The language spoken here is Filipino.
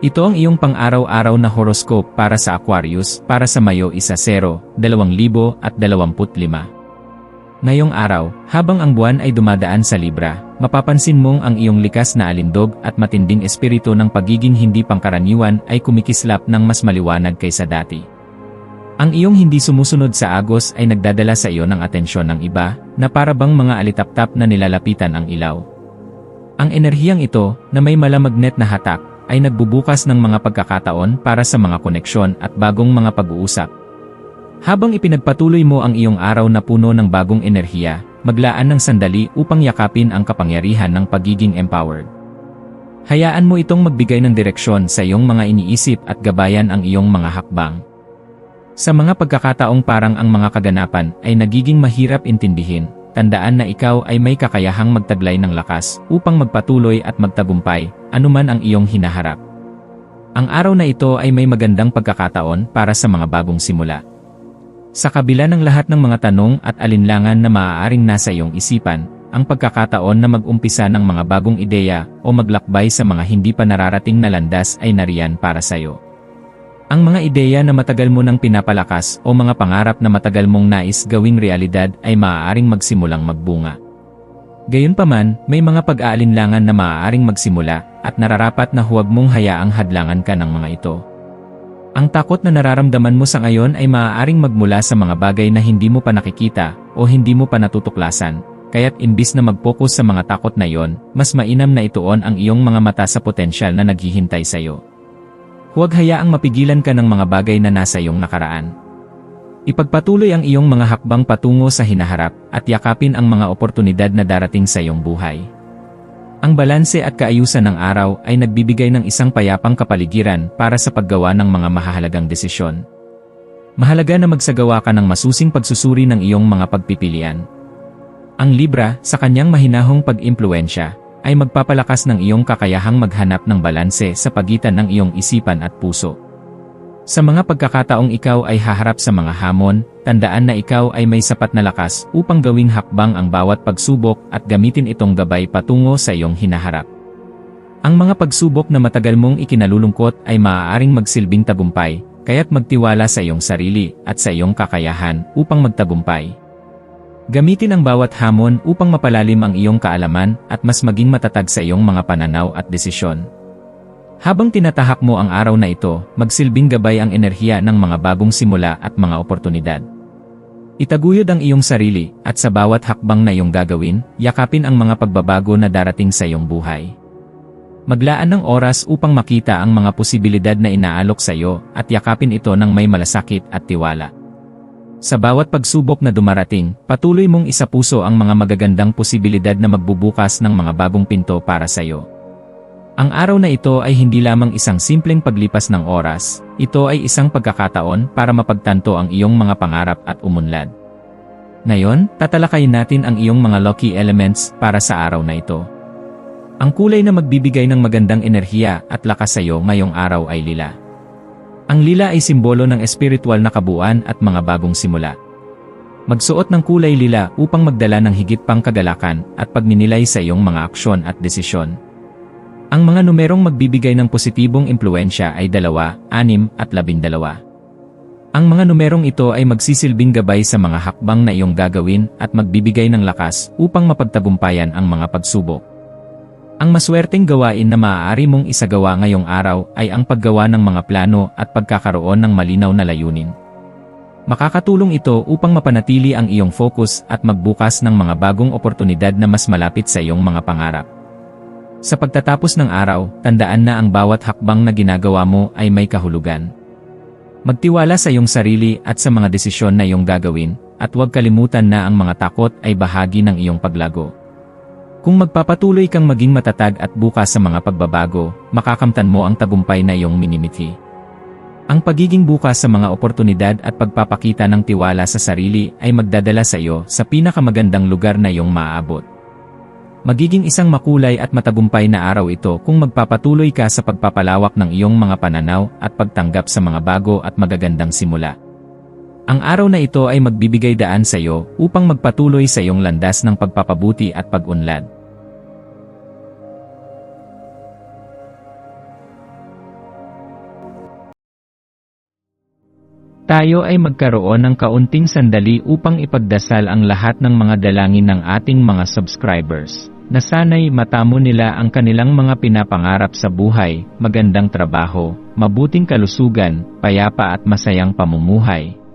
Ito ang iyong pang-araw-araw na horoscope para sa Aquarius para sa Mayo 1-0, 2025. Ngayong araw, habang ang buwan ay dumadaan sa Libra, mapapansin mong ang iyong likas na alindog at matinding espiritu ng pagiging hindi pangkaraniwan ay kumikislap ng mas maliwanag kaysa dati. Ang iyong hindi sumusunod sa agos ay nagdadala sa iyo ng atensyon ng iba, na para bang mga alitaptap na nilalapitan ang ilaw. Ang enerhiyang ito, na may malamagnet na hatak, ay nagbubukas ng mga pagkakataon para sa mga koneksyon at bagong mga pag-uusap. Habang ipinagpatuloy mo ang iyong araw na puno ng bagong enerhiya, maglaan ng sandali upang yakapin ang kapangyarihan ng pagiging empowered. Hayaan mo itong magbigay ng direksyon sa iyong mga iniisip at gabayan ang iyong mga hakbang. Sa mga pagkakataong parang ang mga kaganapan ay nagiging mahirap intindihin, tandaan na ikaw ay may kakayahang magtaglay ng lakas upang magpatuloy at magtagumpay, anuman ang iyong hinaharap. Ang araw na ito ay may magandang pagkakataon para sa mga bagong simula. Sa kabila ng lahat ng mga tanong at alinlangan na maaaring nasa iyong isipan, ang pagkakataon na mag-umpisa ng mga bagong ideya o maglakbay sa mga hindi pa nararating na landas ay nariyan para sa iyo. Ang mga ideya na matagal mo nang pinapalakas o mga pangarap na matagal mong nais gawing realidad ay maaaring magsimulang magbunga. Gayunpaman, may mga pag-aalinlangan na maaaring magsimula at nararapat na huwag mong hayaang hadlangan ka ng mga ito. Ang takot na nararamdaman mo sa ngayon ay maaaring magmula sa mga bagay na hindi mo pa nakikita o hindi mo pa natutuklasan, kaya't imbis na mag-focus sa mga takot na yon, mas mainam na ituon ang iyong mga mata sa potensyal na naghihintay sa iyo. Huwag hayaang mapigilan ka ng mga bagay na nasa iyong nakaraan. Ipagpatuloy ang iyong mga hakbang patungo sa hinaharap at yakapin ang mga oportunidad na darating sa iyong buhay. Ang balanse at kaayusan ng araw ay nagbibigay ng isang payapang kapaligiran para sa paggawa ng mga mahahalagang desisyon. Mahalaga na magsagawa ka ng masusing pagsusuri ng iyong mga pagpipilian. Ang Libra, sa kanyang mahinahong pag-impluensya, ay magpapalakas ng iyong kakayahang maghanap ng balanse sa pagitan ng iyong isipan at puso. Sa mga pagkakataong ikaw ay haharap sa mga hamon, tandaan na ikaw ay may sapat na lakas upang gawing hakbang ang bawat pagsubok at gamitin itong gabay patungo sa iyong hinaharap. Ang mga pagsubok na matagal mong ikinalulungkot ay maaaring magsilbing tagumpay, kaya't magtiwala sa iyong sarili at sa iyong kakayahan upang magtagumpay. Gamitin ang bawat hamon upang mapalalim ang iyong kaalaman at mas maging matatag sa iyong mga pananaw at desisyon. Habang tinatahak mo ang araw na ito, magsilbing gabay ang enerhiya ng mga bagong simula at mga oportunidad. Itaguyod ang iyong sarili at sa bawat hakbang na iyong gagawin, yakapin ang mga pagbabago na darating sa iyong buhay. Maglaan ng oras upang makita ang mga posibilidad na inaalok sa iyo at yakapin ito ng may malasakit at tiwala. Sa bawat pagsubok na dumarating, patuloy mong isapuso ang mga magagandang posibilidad na magbubukas ng mga bagong pinto para sa iyo. Ang araw na ito ay hindi lamang isang simpleng paglipas ng oras, ito ay isang pagkakataon para mapagtanto ang iyong mga pangarap at umunlad. Ngayon, tatalakayin natin ang iyong mga lucky elements para sa araw na ito. Ang kulay na magbibigay ng magandang enerhiya at lakas sa iyo ngayong araw ay lila. Ang lila ay simbolo ng espiritual na kabuuan at mga bagong simula. Magsuot ng kulay lila upang magdala ng higit pang kagalakan at pagninilay sa iyong mga aksyon at desisyon. Ang mga numerong magbibigay ng positibong impluensya ay 2, 6 at 12. Ang mga numerong ito ay magsisilbing gabay sa mga hakbang na iyong gagawin at magbibigay ng lakas upang mapagtagumpayan ang mga pagsubok. Ang maswerteng gawain na maaari mong isagawa ngayong araw ay ang paggawa ng mga plano at pagkakaroon ng malinaw na layunin. Makakatulong ito upang mapanatili ang iyong focus at magbukas ng mga bagong oportunidad na mas malapit sa iyong mga pangarap. Sa pagtatapos ng araw, tandaan na ang bawat hakbang na ginagawa mo ay may kahulugan. Magtiwala sa iyong sarili at sa mga desisyon na iyong gagawin, at huwag kalimutan na ang mga takot ay bahagi ng iyong paglago. Kung magpapatuloy kang maging matatag at bukas sa mga pagbabago, makakamtan mo ang tagumpay na iyong minimithi. Ang pagiging bukas sa mga oportunidad at pagpapakita ng tiwala sa sarili ay magdadala sa iyo sa pinakamagandang lugar na iyong maaabot. Magiging isang makulay at matagumpay na araw ito kung magpapatuloy ka sa pagpapalawak ng iyong mga pananaw at pagtanggap sa mga bago at magagandang simula. Ang araw na ito ay magbibigay daan sa iyo upang magpatuloy sa iyong landas ng pagpapabuti at pag-unlad. Tayo ay magkaroon ng kaunting sandali upang ipagdasal ang lahat ng mga dalangin ng ating mga subscribers, na sana'y matamo nila ang kanilang mga pinapangarap sa buhay, magandang trabaho, mabuting kalusugan, payapa at masayang pamumuhay,